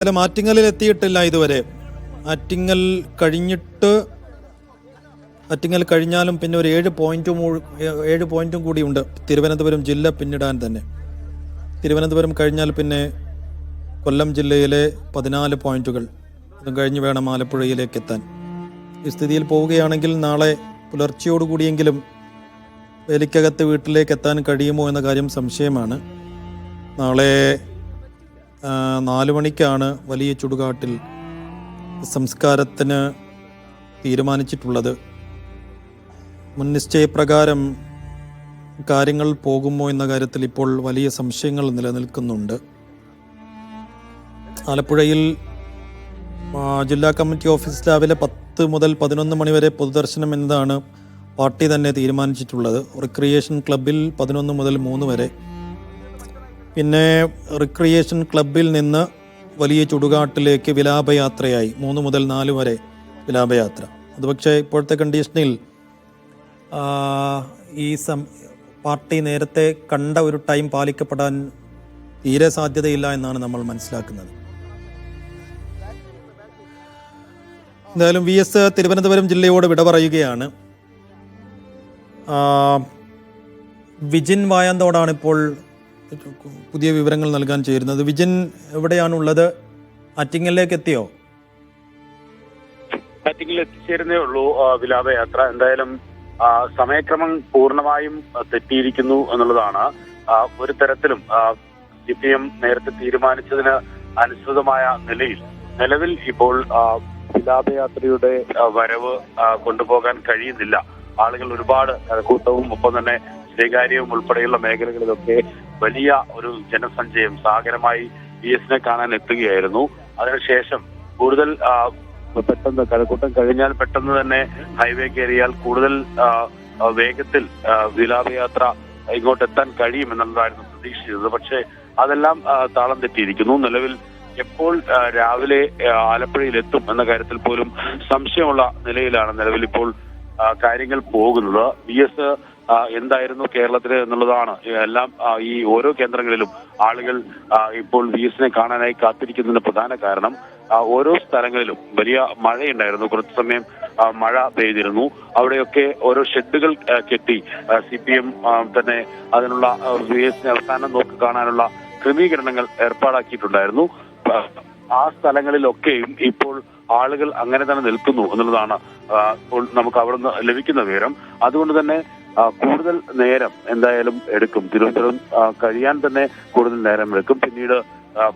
അല്ല മാറ്റിങ്ങലിൽ എത്തിയിട്ടില്ല ഇതുവരെ. ആറ്റിങ്ങൽ കഴിഞ്ഞിട്ട് ആറ്റിങ്ങൽ കഴിഞ്ഞാലും പിന്നെ ഒരു ഏഴ് പോയിന്റും ഏഴ് പോയിന്റും കൂടിയുണ്ട് തിരുവനന്തപുരം ജില്ല പിന്നിടാൻ തന്നെ. തിരുവനന്തപുരം കഴിഞ്ഞാൽ പിന്നെ കൊല്ലം ജില്ലയിലെ പതിനാല് പോയിന്റുകൾ. അതും കഴിഞ്ഞ് വേണം ആലപ്പുഴയിലേക്ക് എത്താൻ. ഈ സ്ഥിതിയിൽ പോവുകയാണെങ്കിൽ നാളെ പുലർച്ചയോടുകൂടിയെങ്കിലും വേലിക്കകത്ത് വീട്ടിലേക്ക് എത്താൻ കഴിയുമോ എന്ന കാര്യം സംശയമാണ്. നാളെ നാല് മണിക്കാണ് വലിയ ചുടുകാട്ടിൽ സംസ്കാരത്തിന് തീരുമാനിച്ചിട്ടുള്ളത്. മുൻനിശ്ചയപ്രകാരം കാര്യങ്ങൾ പോകുമോ എന്ന കാര്യത്തിൽ ഇപ്പോൾ വലിയ സംശയങ്ങൾ നിലനിൽക്കുന്നുണ്ട്. ആലപ്പുഴയിൽ ജില്ലാ കമ്മിറ്റി ഓഫീസ് രാവിലെ പത്ത് മുതൽ പതിനൊന്ന് മണിവരെ പൊതുദർശനം എന്നതാണ് പാർട്ടി തന്നെ തീരുമാനിച്ചിട്ടുള്ളത്. റിക്രിയേഷൻ ക്ലബിൽ പതിനൊന്ന് മുതൽ മൂന്ന് വരെ പിന്നെ റിക്രിയേഷൻ ക്ലബിൽ നിന്ന് വലിയ ചുടുകാട്ടിലേക്ക് വിലാപയാത്രയായി. മൂന്ന് മുതൽ നാല് വരെ വിലാപയാത്ര. അത് പക്ഷേ ഇപ്പോഴത്തെ കണ്ടീഷനിൽ ഈ സം പാർട്ടി നേരത്തെ കണ്ട ഒരു ടൈം പാലിക്കപ്പെടാൻ തീരെ സാധ്യതയില്ല എന്നാണ് നമ്മൾ മനസ്സിലാക്കുന്നത്. എന്തായാലും വി എസ് തിരുവനന്തപുരം ജില്ലയോട് വിട പറയുകയാണ്. വിജിൻ വായാന്തോടാണ് ഇപ്പോൾ പുതിയ വിവരങ്ങൾ നൽകാൻ ചേരുന്നത്. വിജൻ എവിടെയാണുള്ളത്? ആറ്റിങ്ങലിലേക്ക് എത്തിയോ ആറ്റിങ്ങിൽ എത്തിച്ചേരുന്നേ ഉള്ളൂ വിലാപയാത്ര എന്തായാലും സമയക്രമം പൂർണമായും തെറ്റിയിരിക്കുന്നു എന്നുള്ളതാണ്. ഒരു തരത്തിലും സി പി എം നേരത്തെ തീരുമാനിച്ചതിന് അനുസൃതമായ നിലയിൽ നിലവിൽ ഇപ്പോൾ വിലാപയാത്രയുടെ വരവ് കൊണ്ടുപോകാൻ കഴിയുന്നില്ല. ആളുകൾ ഒരുപാട് കൂട്ടവും ഒപ്പം തന്നെ സ്വീകാര്യവും ഉൾപ്പെടെയുള്ള മേഖലകളിലൊക്കെ വലിയ ഒരു ജനസഞ്ചയം സാഗരമായി വി എസിനെ കാണാൻ എത്തുകയായിരുന്നു. അതിനുശേഷം കൂടുതൽ പെട്ടെന്ന് കഴക്കൂട്ടം കഴിഞ്ഞാൽ പെട്ടെന്ന് തന്നെ ഹൈവേ കയറിയാൽ കൂടുതൽ വേഗത്തിൽ വിലാപയാത്ര ഇങ്ങോട്ട് എത്താൻ കഴിയുമെന്നുള്ളതായിരുന്നു പ്രതീക്ഷിച്ചത് പക്ഷേ അതെല്ലാം താളം തെറ്റിയിരിക്കുന്നു. നിലവിൽ എപ്പോൾ രാവിലെ ആലപ്പുഴയിൽ എത്തും എന്ന കാര്യത്തിൽ പോലും സംശയമുള്ള നിലയിലാണ് നിലവിൽ ഇപ്പോൾ കാര്യങ്ങൾ പോകുന്നത്. വി എസ് എന്തായിരുന്നു കേരളത്തിൽ എന്നുള്ളതാണ്. എല്ലാം ഈ ഓരോ കേന്ദ്രങ്ങളിലും ആളുകൾ ഇപ്പോൾ വി എസിനെ കാണാനായി കാത്തിരിക്കുന്നതിന് പ്രധാന കാരണം ഓരോ സ്ഥലങ്ങളിലും വലിയ മഴയുണ്ടായിരുന്നു. കുറച്ചു സമയം മഴ പെയ്തിരുന്നു. അവിടെയൊക്കെ ഓരോ ഷെഡുകൾ കെട്ടി സി പി എം തന്നെ അതിനുള്ള വി എസിനെ അവസാനം നോക്കി കാണാനുള്ള ക്രമീകരണങ്ങൾ ഏർപ്പാടാക്കിയിട്ടുണ്ടായിരുന്നു. ആ, സ്ഥലങ്ങളിലൊക്കെയും ഇപ്പോൾ ആളുകൾ അങ്ങനെ തന്നെ നിൽക്കുന്നു എന്നുള്ളതാണ് നമുക്ക് അവിടുന്ന് ലഭിക്കുന്ന വിവരം. അതുകൊണ്ട് തന്നെ കൂടുതൽ നേരം എന്തായാലും എടുക്കും. തിരുവനന്തപുരം കഴിയാൻ തന്നെ കൂടുതൽ നേരം എടുക്കും. പിന്നീട്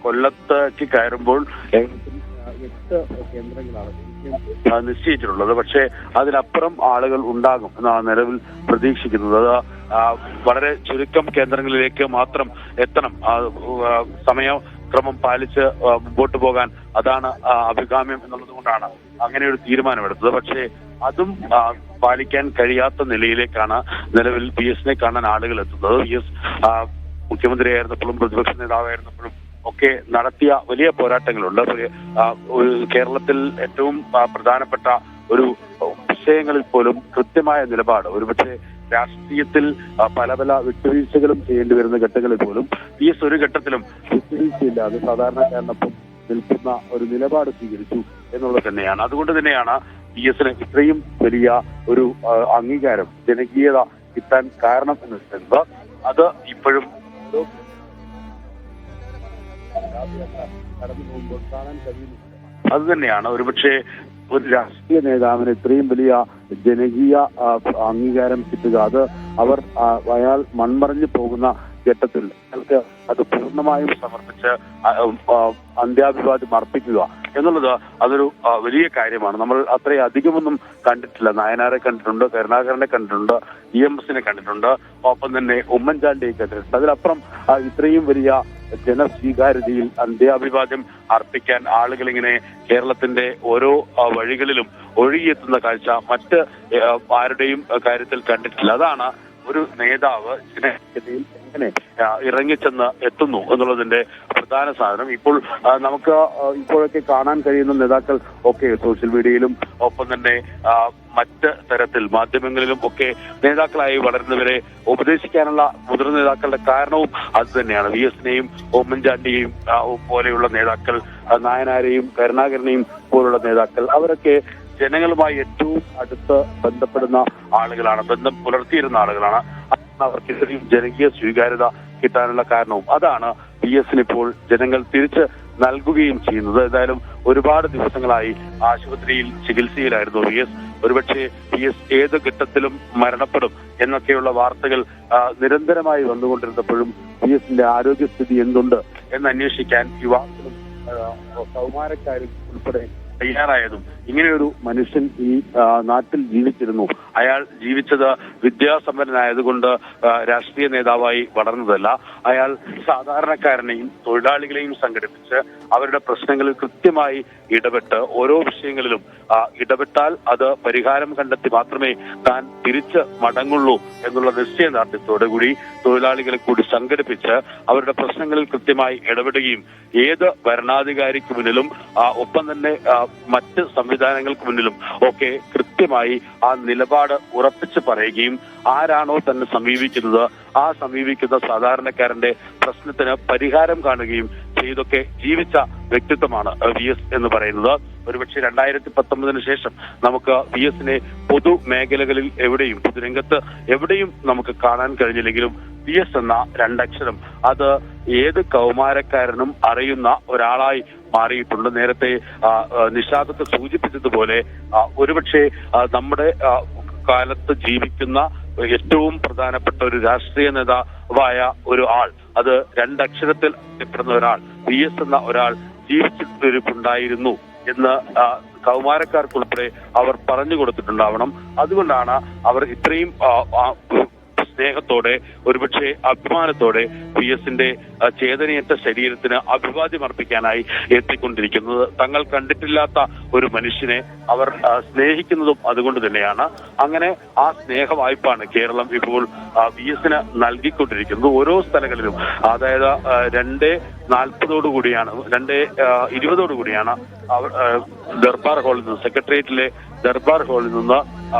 കൊല്ലത്തേക്ക് കയറുമ്പോൾ കേന്ദ്രങ്ങളാണ് നിശ്ചയിച്ചിട്ടുള്ളത്. പക്ഷേ അതിനപ്പുറം ആളുകൾ ഉണ്ടാകും എന്നാണ് നിലവിൽ പ്രതീക്ഷിക്കുന്നത്. അത് വളരെ ചുരുക്കം കേന്ദ്രങ്ങളിലേക്ക് മാത്രം എത്തണം. ആ, ക്രമം പാലിച്ച് മുമ്പോട്ട് പോകാൻ അതാണ് അഭികാമ്യം എന്നുള്ളത് കൊണ്ടാണ് അങ്ങനെ ഒരു തീരുമാനമെടുത്തത്. പക്ഷേ അതും പാലിക്കാൻ കഴിയാത്ത നിലയിലേക്കാണ് നിലവിൽ പി എസിനെ കാണാൻ ആളുകൾ എത്തുന്നത്. പി എസ് മുഖ്യമന്ത്രിയായിരുന്നപ്പോഴും പ്രതിപക്ഷ നേതാവായിരുന്നപ്പോഴും ഒക്കെ നടത്തിയ വലിയ പോരാട്ടങ്ങളുണ്ട്. കേരളത്തിൽ ഏറ്റവും പ്രധാനപ്പെട്ട ഒരു വിഷയങ്ങളിൽ പോലും കൃത്യമായ നിലപാട് ഒരുപക്ഷെ രാഷ്ട്രീയത്തിൽ പല പല വിട്ടുവീഴ്ചകളും ചെയ്യേണ്ടി വരുന്ന ഘട്ടങ്ങളിൽ പോലും പി എസ് ഒരു ഘട്ടത്തിലും വിട്ടുവീഴ്ചയില്ലാതെ സാധാരണക്കാരനൊപ്പം നിൽക്കുന്ന ഒരു നിലപാട് സ്വീകരിച്ചു എന്നുള്ളത് തന്നെയാണ്. അതുകൊണ്ട് തന്നെയാണ് പി എസിന് ഇത്രയും വലിയ ഒരു അംഗീകാരം ജനകീയത കിട്ടാൻ കാരണം എന്ന് വെച്ചിട്ടുണ്ട് അത് ഇപ്പോഴും കാണാൻ അത് തന്നെയാണ് ഒരുപക്ഷെ ഒരു രാഷ്ട്രീയ നേതാവിന് ഇത്രയും വലിയ ജനകീയ അംഗീകാരം കിട്ടുക അത് അവർ അയാൾ മൺമറഞ്ഞു പോകുന്ന ഘട്ടത്തിൽ അത് പൂർണമായും സമർപ്പിച്ച് അന്ത്യാഭിവാദ്യം അർപ്പിക്കുക എന്നുള്ളത് അതൊരു വലിയ കാര്യമാണ്. നമ്മൾ അത്രയും അധികമൊന്നും കണ്ടിട്ടില്ല. നായനാരെ കണ്ടിട്ടുണ്ട് കരുണാകരനെ കണ്ടിട്ടുണ്ട് ഇ എം എസിനെ കണ്ടിട്ടുണ്ട് ഒപ്പം തന്നെ ഉമ്മൻചാണ്ടിയെ കണ്ടിട്ടുണ്ട്. അതിലപ്പുറം ഇത്രയും വലിയ ജനസ്വീകാര്യതയിൽ അന്ത്യാഭിവാദ്യം അർപ്പിക്കാൻ ആളുകളിങ്ങനെ കേരളത്തിന്റെ ഓരോ വഴികളിലും ഒഴുകിയെത്തുന്ന കാഴ്ച മറ്റ് ആരുടെയും കാര്യത്തിൽ കണ്ടിട്ടില്ല. അതാണ് ഒരു നേതാവ് ജനകീയതയിൽ എങ്ങനെ ഇറങ്ങി ഇറങ്ങിച്ചെന്ന് എത്തുന്നു എന്നുള്ളതിന്റെ പ്രധാന സാധനം. ഇപ്പോൾ നമുക്ക് ഇപ്പോഴൊക്കെ കാണാൻ കഴിയുന്ന നേതാക്കൾ ഒക്കെ സോഷ്യൽ മീഡിയയിലും ഒപ്പം തന്നെ മറ്റ് തരത്തിൽ മാധ്യമങ്ങളിലും ഒക്കെ നേതാക്കളായി വളരുന്നവരെ ഉപദേശിക്കാനുള്ള മുതിർന്ന നേതാക്കളുടെ കാരണവും അത് തന്നെയാണ്. വി എസിനെയും ഉമ്മൻചാണ്ടിയെയും പോലെയുള്ള നേതാക്കൾ നായനാരെയും കരുണാകരനെയും പോലുള്ള നേതാക്കൾ അവരൊക്കെ ജനങ്ങളുമായി ഏറ്റവും അടുത്ത് ബന്ധപ്പെടുന്ന ആളുകളാണ് ബന്ധം പുലർത്തിയിരുന്ന ആളുകളാണ്. അവർക്ക് ഇത്രയും ജനകീയ സ്വീകാര്യത കിട്ടാനുള്ള കാരണവും അതാണ് പി എസിന് ഇപ്പോൾ ജനങ്ങൾ തിരിച്ച് നൽകുകയും ചെയ്യുന്നത്. ഏതായാലും ഒരുപാട് ദിവസങ്ങളായി ആശുപത്രിയിൽ ചികിത്സയിലായിരുന്നു വി എസ്. ഒരുപക്ഷെ പി എസ് ഏത് ഘട്ടത്തിലും മരണപ്പെടും എന്നൊക്കെയുള്ള വാർത്തകൾ നിരന്തരമായി വന്നുകൊണ്ടിരുന്നപ്പോഴും പി എസിന്റെ ആരോഗ്യസ്ഥിതി എന്തുണ്ട് എന്ന് അന്വേഷിക്കാൻ യുവാക്കളും കൗമാരക്കാരും ഉൾപ്പെടെ തയ്യാറായതും ഇങ്ങനെയൊരു മനുഷ്യൻ ഈ നാട്ടിൽ ജീവിച്ചിരുന്നു. അയാൾ ജീവിച്ചത് വിദ്യാസമ്പന്നനായതുകൊണ്ട് രാഷ്ട്രീയ നേതാവായി വളർന്നതല്ല. അയാൾ സാധാരണക്കാരനെയും തൊഴിലാളികളെയും സംഘടിപ്പിച്ച് അവരുടെ പ്രശ്നങ്ങളിൽ കൃത്യമായി ഇടപെട്ട് ഓരോ വിഷയങ്ങളിലും ഇടപെട്ടാൽ അത് പരിഹാരം കണ്ടെത്തി മാത്രമേ താൻ തിരിച്ച് മടങ്ങുള്ളൂ എന്നുള്ള നിശ്ചയദാർഢ്യത്തോടു കൂടി തൊഴിലാളികളെ കൂടി സംഘടിപ്പിച്ച് അവരുടെ പ്രശ്നങ്ങളിൽ കൃത്യമായി ഇടപെടുകയും ഏത് ഭരണാധികാരിക്ക് മുന്നിലും ഒപ്പം തന്നെ മറ്റ് സംവിധാനങ്ങൾക്ക് മുന്നിലും ഒക്കെ കൃത്യമായി ആ നിലപാട് ഉറപ്പിച്ച് പറയുകയും ആരാണോ തന്നെ സമീപിക്കുന്നത് ആ സമീപിക്കുന്ന സാധാരണക്കാരന്റെ പ്രശ്നത്തിന് പരിഹാരം കാണുകയും ചെയ്തൊക്കെ ജീവിച്ച വ്യക്തിത്വമാണ് വി എസ് എന്ന് പറയുന്നത്. ഒരുപക്ഷെ രണ്ടായിരത്തി പത്തൊമ്പതിന് ശേഷം നമുക്ക് വി എസിനെ പൊതു മേഖലകളിൽ എവിടെയും പൊതുരംഗത്ത് എവിടെയും നമുക്ക് കാണാൻ കഴിഞ്ഞില്ലെങ്കിലും വി എസ് എന്ന രണ്ടക്ഷരം അത് ഏത് കൗമാരക്കാരനും അറിയുന്ന ഒരാളായി മാറിയിട്ടുണ്ട്. നേരത്തെ നിഷാദത്ത് സൂചിപ്പിച്ചതുപോലെ ഒരുപക്ഷെ നമ്മുടെ കാലത്ത് ജീവിക്കുന്ന ഏറ്റവും പ്രധാനപ്പെട്ട ഒരു രാഷ്ട്രീയ നേതാവായ ഒരു ആൾ അത് രണ്ടക്ഷരത്തിൽ അറിയപ്പെടുന്ന ഒരാൾ വി എസ് എന്ന ഒരാൾ ജീവിച്ചിട്ടുണ്ടായിരുന്നു എന്ന് കൗമാരക്കാർക്കുൾപ്പെടെ അവർ പറഞ്ഞു കൊടുത്തിട്ടുണ്ടാവണം. അതുകൊണ്ടാണ് അവർ ഇത്രയും സ്നേഹത്തോടെ ഒരുപക്ഷെ അഭിമാനത്തോടെ പി എസിന്റെ ചേതനയേറ്റ ശരീരത്തിന് അഭിവാദ്യം അർപ്പിക്കാനായി എത്തിക്കൊണ്ടിരിക്കുന്നത്. തങ്ങൾ കണ്ടിട്ടില്ലാത്ത ഒരു മനുഷ്യനെ അവർ സ്നേഹിക്കുന്നതും അതുകൊണ്ട് തന്നെയാണ്. അങ്ങനെ ആ സ്നേഹ വായ്പാണ് കേരളം ഇപ്പോൾ വി എസിന് നൽകിക്കൊണ്ടിരിക്കുന്നത്. ഓരോ സ്ഥലങ്ങളിലും അതായത് രണ്ട് നാൽപ്പതോടു കൂടിയാണ് രണ്ട് ഇരുപതോടു കൂടിയാണ് ദർബാർ ഹാളിൽ നിന്ന് സെക്രട്ടേറിയറ്റിലെ ദർബാർ ഹാളിൽ നിന്ന്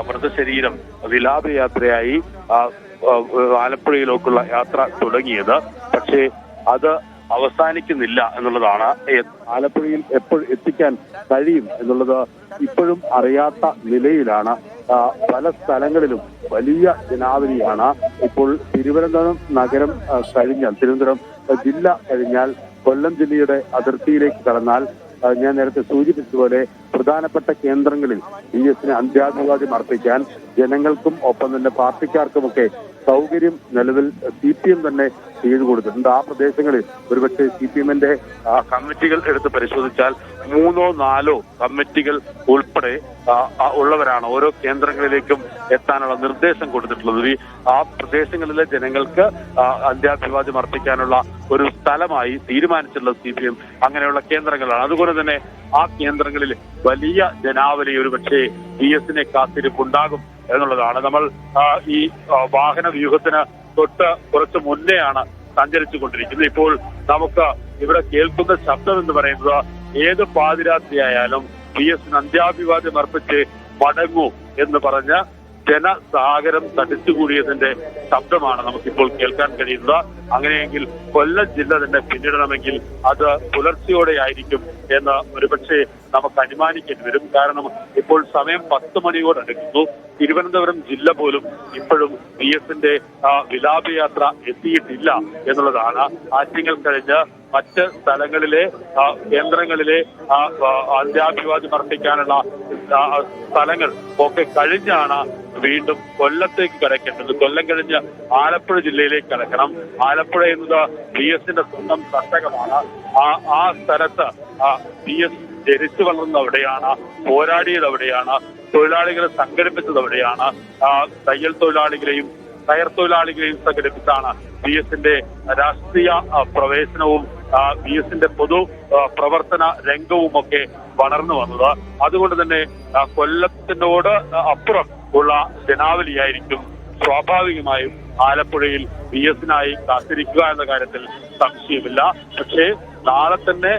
മൃതശരീരം വിലാപയാത്രയായി ആലപ്പുഴയിലേക്കുള്ള യാത്ര തുടങ്ങിയത്. പക്ഷേ അത് അവസാനിക്കുന്നില്ല എന്നുള്ളതാണ് ആലപ്പുഴയിൽ എപ്പോൾ എത്തിക്കാൻ കഴിയും എന്നുള്ളത് ഇപ്പോഴും അറിയാത്ത നിലയിലാണ്. പല സ്ഥലങ്ങളിലും വലിയ ജനാവലിയാണ് ഇപ്പോൾ തിരുവനന്തപുരം നഗരം കഴിഞ്ഞാൽ തിരുവനന്തപുരം ജില്ല കഴിഞ്ഞാൽ കൊല്ലം ജില്ലയുടെ അതിർത്തിയിലേക്ക് കടന്നാൽ ഞാൻ നേരത്തെ സൂചിപ്പിച്ചതുപോലെ പ്രധാനപ്പെട്ട കേന്ദ്രങ്ങളിൽ ബി എസിന് അന്ത്യാഭിവാദ്യം അർപ്പിക്കാൻ ജനങ്ങൾക്കും ഒപ്പം തന്നെ പാർട്ടിക്കാർക്കുമൊക്കെ സൗകര്യം നിലവിൽ സി പി എം തന്നെ ചെയ്തു കൊടുത്തിട്ടുണ്ട് ആ പ്രദേശങ്ങളിൽ ഒരുപക്ഷെ സി പി എമ്മിന്റെ കമ്മിറ്റികൾ എടുത്ത് പരിശോധിച്ചാൽ മൂന്നോ നാലോ കമ്മിറ്റികൾ ഉൾപ്പെടെ ഉള്ളവരാണ് ഓരോ കേന്ദ്രങ്ങളിലേക്കും എത്താനുള്ള നിർദ്ദേശം കൊടുത്തിട്ടുള്ളത്. ആ പ്രദേശങ്ങളിലെ ജനങ്ങൾക്ക് അന്ത്യാഭിവാദ്യം അർപ്പിക്കാനുള്ള ഒരു സ്ഥലമായി തീരുമാനിച്ചിട്ടുള്ളത് സി പി എം അങ്ങനെയുള്ള കേന്ദ്രങ്ങളാണ്. അതുപോലെ തന്നെ ആ കേന്ദ്രങ്ങളിൽ വലിയ ജനാവലി ഒരു പക്ഷേ ബി എസിനെ കാത്തിരിപ്പുണ്ടാകും. എന്നുള്ളതാണ്. നമ്മൾ ഈ വാഹന വ്യൂഹത്തിന് തൊട്ട് കുറച്ച് മുന്നെയാണ് സഞ്ചരിച്ചു കൊണ്ടിരിക്കുന്നത് ഇപ്പോൾ നമുക്ക് ഇവിടെ കേൾക്കുന്ന ശബ്ദം എന്ന് പറയുന്നത് ഏത് പാതിരാത്രിയായാലും പി എസ് അന്ത്യാഭിവാദ്യം അർപ്പിച്ച് മടങ്ങൂ എന്ന് പറഞ്ഞ് ജനസാഗരം തടിച്ചുകൂടിയതിന്റെ ശബ്ദമാണ് നമുക്കിപ്പോൾ കേൾക്കാൻ കഴിയുന്നത്. അങ്ങനെയെങ്കിൽ കൊല്ലം ജില്ല തന്നെ പിന്നിടണമെങ്കിൽ അത് പുലർച്ചെയോടെ ആയിരിക്കും എന്ന് ഒരുപക്ഷെ നമുക്ക് അനുമാനിക്കേണ്ടി വരും. കാരണം ഇപ്പോൾ സമയം പത്ത് മണിയോട് അടുക്കുന്നു. തിരുവനന്തപുരം ജില്ല പോലും ഇപ്പോഴും പി എസിന്റെ വിലാപയാത്ര എത്തിയിട്ടില്ല എന്നുള്ളതാണ് ആറ്റിങ്ങൾ കഴിഞ്ഞ് മറ്റ് സ്ഥലങ്ങളിലെ കേന്ദ്രങ്ങളിലെ അന്ത്യാഭിവാദി അർപ്പിക്കാനുള്ള സ്ഥലങ്ങൾ ഒക്കെ കഴിഞ്ഞാണ് വീണ്ടും കൊല്ലത്തേക്ക് കടക്കേണ്ടത്. കൊല്ലം കഴിഞ്ഞ് ആലപ്പുഴ ജില്ലയിലേക്ക് കടക്കണം. ആലപ്പുഴ എന്നത് പി എസിന്റെ സ്വന്തം തട്ടകമാണ്. ആ ആ സ്ഥലത്ത് പി എസ് ജനിച്ചു വളർന്നത് അവിടെയാണ് പോരാടിയത് അവിടെയാണ് തൊഴിലാളികളെ സംഘടിപ്പിച്ചത് അവിടെയാണ് തയ്യൽ തൊഴിലാളികളെയും കയർ തൊഴിലാളികളെയും സംഘടിപ്പിച്ചാണ് ബി എസിന്റെ രാഷ്ട്രീയ പ്രവേശനവും ബി എസിന്റെ പൊതു പ്രവർത്തന രംഗവും ഒക്കെ വളർന്നു വന്നത്. അതുകൊണ്ട് തന്നെ കൊല്ലത്തിനോട് അപ്പുറം ഉള്ള ജനാവലിയായിരിക്കും സ്വാഭാവികമായും ആലപ്പുഴയിൽ വി എസിനായി കാത്തിരിക്കുക എന്ന കാര്യത്തിൽ സംശയമില്ല. പക്ഷേ നാളെ തന്നെ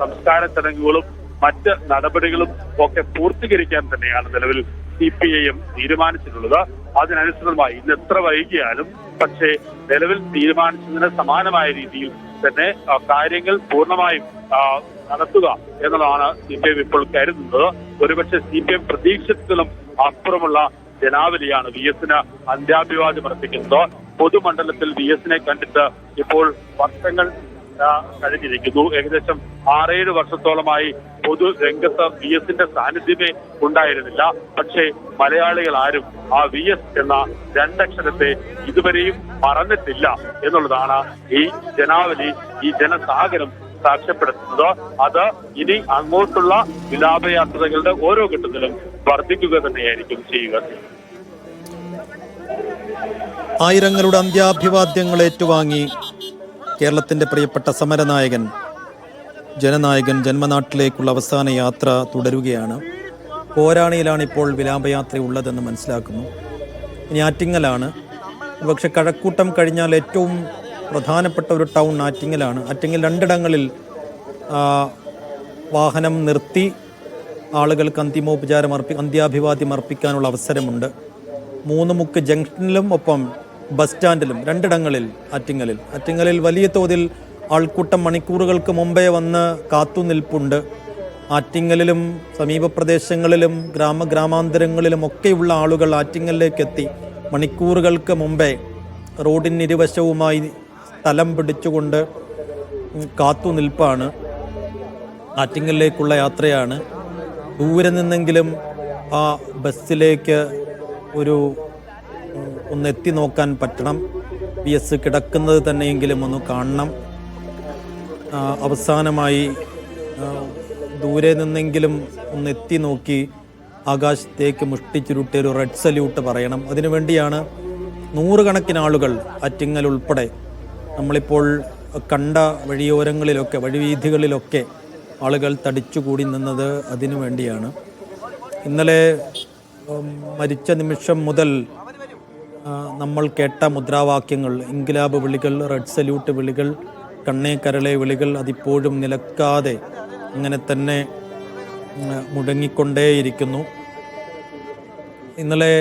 സംസ്കാര ചടങ്ങുകളും മറ്റ് നടപടികളും ഒക്കെ പൂർത്തീകരിക്കാൻ തന്നെയാണ് നിലവിൽ സി പി ഐ തീരുമാനിച്ചിട്ടുള്ളത്. അതിനനുസൃതമായി ഇന്ന് എത്ര വൈകിയാലും പക്ഷേ നിലവിൽ തീരുമാനിച്ചതിന് സമാനമായ രീതിയിൽ തന്നെ കാര്യങ്ങൾ പൂർണമായും നടത്തുക എന്നുള്ളതാണ് സി പി എം ഇപ്പോൾ കരുതുന്നത്. ഒരുപക്ഷെ സി പി എം പ്രതീക്ഷിച്ചതിലും അപ്പുറമുള്ള ജനാവലിയാണ് വി എസിന് അന്ത്യാഭിവാദ്യം അർപ്പിക്കുന്നത്. പൊതുമണ്ഡലത്തിൽ വി എസിനെ കണ്ടിട്ട് ഇപ്പോൾ വർഷങ്ങൾ കഴിഞ്ഞിരിക്കുന്നു. ഏകദേശം ആറേഴ് വർഷത്തോളമായി പൊതു രംഗത്ത് വി എസിന്റെ സാന്നിധ്യമേ ഉണ്ടായിരുന്നില്ല. പക്ഷേ മലയാളികൾ ആരും ആ വി എസ് എന്ന രണ്ടക്ഷരത്തെ ഇതുവരെയും മറന്നിട്ടില്ല എന്നുള്ളതാണ് ഈ ജനാവലി ഈ ജനസാഗരം സാക്ഷ്യപ്പെടുത്തുന്നത്. അത് ഇനി അങ്ങോട്ടുള്ള വിലാപയാത്രകളുടെ ഓരോ ഘട്ടത്തിലും വർദ്ധിക്കുക തന്നെയായിരിക്കും ചെയ്യുക. ആയിരങ്ങളുടെ അന്ത്യാഭിവാദ്യങ്ങൾ ഏറ്റുവാങ്ങി കേരളത്തിന്റെ പ്രിയപ്പെട്ട സമരനായകൻ ജനനായകൻ ജന്മനാട്ടിലേക്കുള്ള അവസാന യാത്ര തുടരുകയാണ്. പോരാണിയിലാണ് ഇപ്പോൾ വിലാപയാത്ര ഉള്ളതെന്ന് മനസ്സിലാക്കുന്നു. ഇനി ആറ്റിങ്ങലാണ്. പക്ഷെ കഴക്കൂട്ടം കഴിഞ്ഞാൽ ഏറ്റവും പ്രധാനപ്പെട്ട ഒരു ടൗൺ ആറ്റിങ്ങലാണ്. ആറ്റിങ്ങൽ രണ്ടിടങ്ങളിൽ വാഹനം നിർത്തി ആളുകൾക്ക് അന്തിമോപചാരം അർപ്പി അന്ത്യാഭിവാദ്യം അർപ്പിക്കാനുള്ള അവസരമുണ്ട്. മൂന്ന് മുക്ക് ജംഗ്ഷനിലും ഒപ്പം ബസ് സ്റ്റാൻഡിലും രണ്ടിടങ്ങളിൽ അറ്റിങ്ങലിൽ അറ്റിങ്ങലിൽ വലിയ തോതിൽ ആൾക്കൂട്ടം മണിക്കൂറുകൾക്ക് മുമ്പേ വന്ന് കാത്തുനിൽപ്പുണ്ട് ആറ്റിങ്ങലിലും സമീപ പ്രദേശങ്ങളിലും ഗ്രാമഗ്രാമാന്തരങ്ങളിലും ഒക്കെയുള്ള ആളുകൾ ആറ്റിങ്ങലിലേക്ക് എത്തി മണിക്കൂറുകൾക്ക് മുമ്പേ റോഡിന് ഇരുവശവുമായി സ്ഥലം പിടിച്ചുകൊണ്ട് കാത്തുനിൽപ്പാണ് ആറ്റിങ്ങലിലേക്കുള്ള യാത്രയാണ് ദൂരെ നിന്നെങ്കിലും ആ ബസ്സിലേക്ക് ഒരു ഒന്ന് എത്തി നോക്കാൻ പറ്റണം. പി എസ് കിടക്കുന്നത് തന്നെയെങ്കിലും ഒന്ന് കാണണം. അവസാനമായി ദൂരെ നിന്നെങ്കിലും ഒന്ന് എത്തി നോക്കി ആകാശത്തേക്ക് മുഷ്ടിച്ചുരുട്ടി ഒരു റെഡ് സല്യൂട്ട് പറയണം. അതിനുവേണ്ടിയാണ് നൂറുകണക്കിന് ആളുകൾ അറ്റിങ്ങൽ ഉൾപ്പെടെ നമ്മളിപ്പോൾ കണ്ട വഴിയോരങ്ങളിലൊക്കെ വഴിവീഥികളിലൊക്കെ ആളുകൾ തടിച്ചുകൂടി നിന്നത് അതിനു വേണ്ടിയാണ്. ഇന്നലെ മരിച്ച നിമിഷം മുതൽ നമ്മൾ കേട്ട മുദ്രാവാക്യങ്ങൾ ഇൻകിലാബ് വിളികൾ റെഡ് സല്യൂട്ട് വിളികൾ കണ്ണേ കരളെ വിളികൾ അതിപ്പോഴും നിലക്കാതെ അങ്ങനെ തന്നെ മുടങ്ങിക്കൊണ്ടേയിരിക്കുന്നു. ഇന്നലെ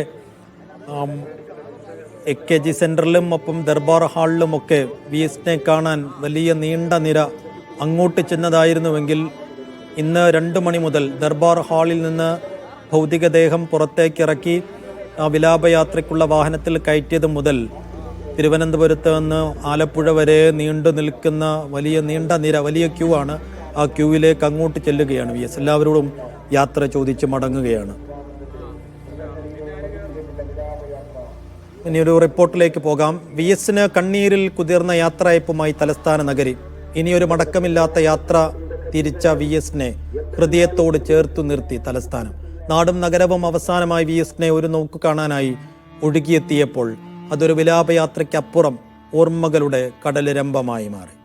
എ കെ ജി സെന്ററിലും ഒപ്പം ദർബാർ ഹാളിലുമൊക്കെ വി എസിനെ കാണാൻ വലിയ നീണ്ട നിര അങ്ങോട്ട് ചെന്നതായിരുന്നുവെങ്കിൽ ഇന്ന് രണ്ട് മണി മുതൽ ദർബാർ ഹാളിൽ നിന്ന് ഭൗതികദേഹം പുറത്തേക്കിറക്കി ആ വിലാപയാത്രയ്ക്കുള്ള വാഹനത്തിൽ കയറ്റിയത് മുതൽ തിരുവനന്തപുരത്ത് നിന്ന് ആലപ്പുഴ വരെ നീണ്ടു നിൽക്കുന്ന വലിയ നീണ്ട നിര വലിയ ക്യൂ ആണ്. ആ ക്യൂവിലേക്ക് അങ്ങോട്ട് ചെല്ലുകയാണ്. വി എസ് എല്ലാവരോടും യാത്ര ചോദിച്ച് മടങ്ങുകയാണ്. ഇനിയൊരു റിപ്പോർട്ടിലേക്ക് പോകാം. വി എസിന് കണ്ണീരിൽ കുതിർന്ന യാത്രയപ്പുമായി തലസ്ഥാന നഗരി. ഇനിയൊരു മടക്കമില്ലാത്ത യാത്ര തിരിച്ച വി എസിനെ ഹൃദയത്തോട് ചേർത്തു നിർത്തി തലസ്ഥാനം. നാടും നഗരവും അവസാനമായി വി എസിനെ ഒരു നോക്കു കാണാനായി ഒഴുകിയെത്തിയപ്പോൾ അതൊരു വിലാപയാത്രയ്ക്കപ്പുറം ഓർമ്മകളുടെ കടലിരമ്പമായി മാറി.